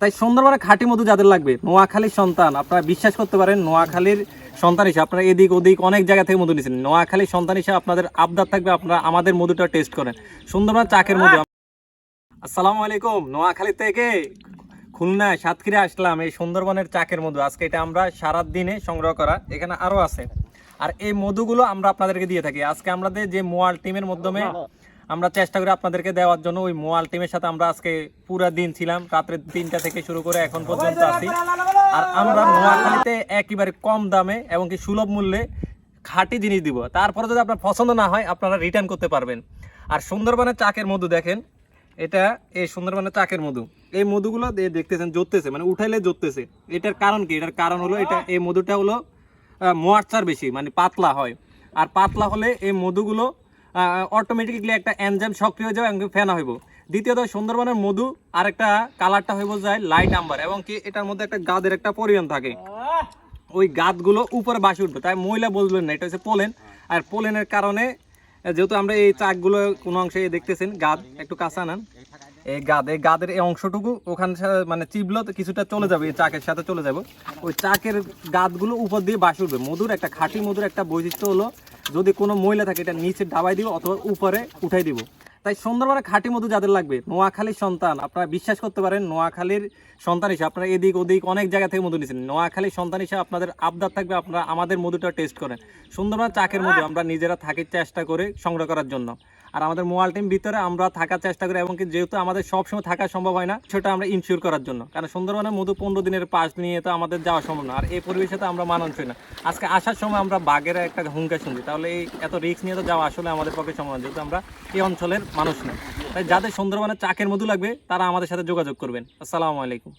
তাই সুন্দরবনে খাঁটি মধু যাদের লাগবে, নোয়াখালীর সন্তান, আপনারা বিশ্বাস করতে পারেন, নোয়াখালীর সন্তান হিসেবে আপনারা এদিক ওদিক অনেক জায়গা থেকে মধু নিয়েছেন। নোয়াখালীর সন্তান হিসেবে আপনাদের আবদার থাকবে, আপনারা আমাদের মধুটা টেস্ট করেন। সুন্দরবন চাকের মধু আসসালামু আলাইকুম। নোয়াখালী থেকে খুলনা, সাতক্ষীরা আসলাম, এই সুন্দরবনের চাকের মধু। আজকে এটা আমরা সারা দিনে সংগ্রহ করা, এখানে আরও আছে। আর এই মধুগুলো আমরা আপনাদেরকে দিয়ে থাকি। আজকে আমাদের যে মোয়াল টিমের মাধ্যমে আমরা চেষ্টা করি আপনাদেরকে দেওয়ার জন্য ওই মোয়াল টিমের সাথে আমরা আজকে পুরা দিন ছিলাম, রাত্রে তিনটা থেকে শুরু করে এখন পর্যন্ত আছি। আর আমরা নোয়াখালীতে একেবারে কম দামে এবং কি সুলভ মূল্যে খাঁটি জিনিস দিব। তারপরে যদি আপনার পছন্দ না হয়, আপনারা রিটার্ন করতে পারবেন। আর সুন্দরবনের চাকের মধু দেখেন, এটা এই সুন্দরবনের চাকের মধু। এই মধুগুলো দেখতেছেন জ্বলতেছে মানে উঠাইলে জ্বলতেছে এটার কারণ কি? এটার কারণ হলো এটা, এই মধুটা হলো মোয়ারচার বেশি মানে পাতলা হয়। আর পাতলা হলে এই মধুগুলো অটোমেটিকলি একটা এনজাইম সক্রিয় যাবে এবং ফেনা হইব। দ্বিতীয়ত সুন্দরবনের মধু আর একটা কালারটা হইব যায় লাইট আম্বার এবং কি এটার মধ্যে একটা গাদের একটা পরিমাণ থাকে। ওই গাদগুলো উপরে বাসি উঠবে, তাই মহিলা বলবেন না, এটা হচ্ছে পোলেন আর পোলেনের কারণে, যেহেতু আমরা এই চাকগুলো কোনো অংশে দেখতেছেন, গাদ একটু কাঁচা নেন এই গাদ, এই গাদের এই অংশটুকু ওখানে মানে চিবলো কিছুটা চলে যাবে, এই চাকের সাথে চলে যাবে। ওই চাকের গাদগুলো উপর দিয়ে বাসি উঠবে। মধুর একটা, খাঁটি মধুর একটা বৈশিষ্ট্য হলো যদি কোনো মহিলা থাকে, এটা নিচে ডাবাই দিব অথবা উপরে উঠাই দিব। তাই সুন্দরবনের খাঁটি মধু যাদের লাগবে, নোয়াখালীর সন্তান, আপনারা বিশ্বাস করতে পারেন, নোয়াখালীর সন্তান হিসেবে আপনারা এদিক ওদিক অনেক জায়গা থেকে মধু নিয়েছেন। নোয়াখালীর সন্তান হিসেবে আপনাদের আবদার থাকবে, আপনারা আমাদের মধুটা টেস্ট করেন। সুন্দরবন চাকের মধু আমরা নিজেরা থাকির চেষ্টা করে সংগ্রহ করার জন্য। আর আমাদের মোবাইল টিম ভিতরে আমরা থাকার চেষ্টা করি এবং যেহেতু আমাদের সবসময় থাকা সম্ভব হয় না, সেটা আমরা ইনশিওর করার জন্য। কারণ সুন্দরবনের মধু পনেরো দিনের পাশ নিয়ে তো আমাদের যাওয়া সম্ভব না, আর এই পরিবেশে তো আমরা মানানসই না। আজকে আসার সময় আমরা বাঘের একটা হুঙ্কার শুনছি, তাহলে এই এত রিস্ক নিয়ে তো যাওয়া আসলে আমাদের পক্ষে সম্ভব না, যেহেতু আমরা এই অঞ্চলের মানুষ না। তাই যাদের সুন্দরবনের চাকের মধু লাগবে, তারা আমাদের সাথে যোগাযোগ করবেন। আসসালামু আলাইকুম।